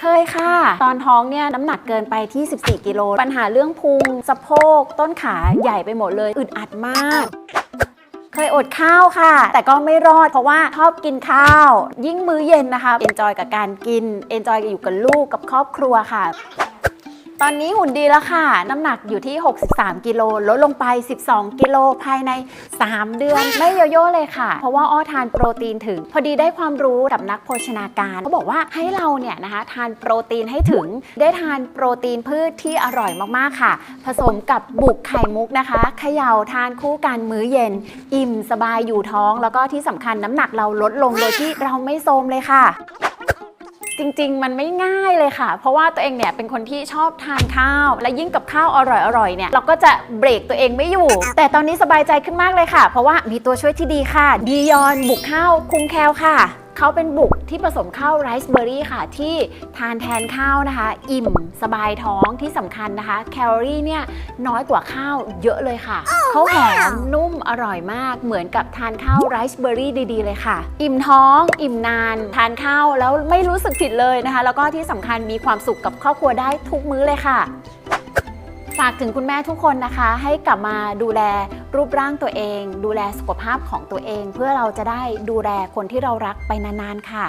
เคยค่ะ ตอนท้องเนี่ยน้ำหนักเกินไปที่ 14 กิโล ปัญหาเรื่องพุง สะโพก ต้นขาใหญ่ไปหมดเลย อึดอัดมาก เคยอดข้าวค่ะ แต่ก็ไม่รอดเพราะว่าชอบกินข้าว ยิ่งมื้อเย็นนะคะ เอนจอยกับการกิน เอนจอยอยู่กับลูกกับครอบครัวค่ะ ตอนนี้หุ่นดีแล้วค่ะ น้ำหนักอยู่ที่ 63 กิโลลดลงไป 12 กิโลภายใน 3 เดือน ไม่โยโย่เลยค่ะ เพราะว่าอ้อทานโปรตีนถึง พอดีได้ความรู้กับนักโภชนาการเขาบอกว่าให้เราเนี่ยนะคะทานโปรตีนให้ถึง ได้ทานโปรตีนพืชที่อร่อยมากๆค่ะ ผสมกับบุกไข่มุกนะคะเขย่าทานคู่กันมื้อเย็น อิ่มสบายอยู่ท้อง แล้วก็ที่สำคัญน้ำหนักเราลดลงโดยที่เราไม่โทรมเลยค่ะ จริง ๆ มันไม่ง่ายเลยค่ะ เพราะว่าตัวเองเนี่ยเป็นคนที่ชอบทานข้าว และยิ่งกับข้าวอร่อยๆเนี่ยเราก็จะเบรกตัวเองไม่อยู่ แต่ตอนนี้สบายใจขึ้นมากเลยค่ะ เพราะว่ามีตัวช่วยที่ดีค่ะดียอนบุกข้าวคุงแคลค่ะ เขาเป็นบุกที่ผสมข้าวไรซ์เบอร์รี่ค่ะ ที่ทานแทนข้าวนะคะ อิ่ม สบายท้องที่สำคัญนะคะ แคลอรี่เนี่ยน้อยกว่าข้าวเยอะเลยค่ะ เขาหอมนุ่มอร่อยมากเหมือนกับทานข้าวไรซ์เบอร์รี่ดีๆเลยค่ะ อิ่มท้อง อิ่มนาน ทานข้าวแล้วไม่รู้สึกผิดเลยนะคะ แล้วก็ที่สำคัญมีความสุขกับครอบครัวได้ทุกมื้อเลยค่ะฝากถึงคุณแม่ทุกคนนะคะ ให้กลับมาดูแล รูปร่างตัวเอง ดูแลสุขภาพของตัวเอง เพื่อเราจะได้ดูแลคนที่เรารักไปนานๆค่ะ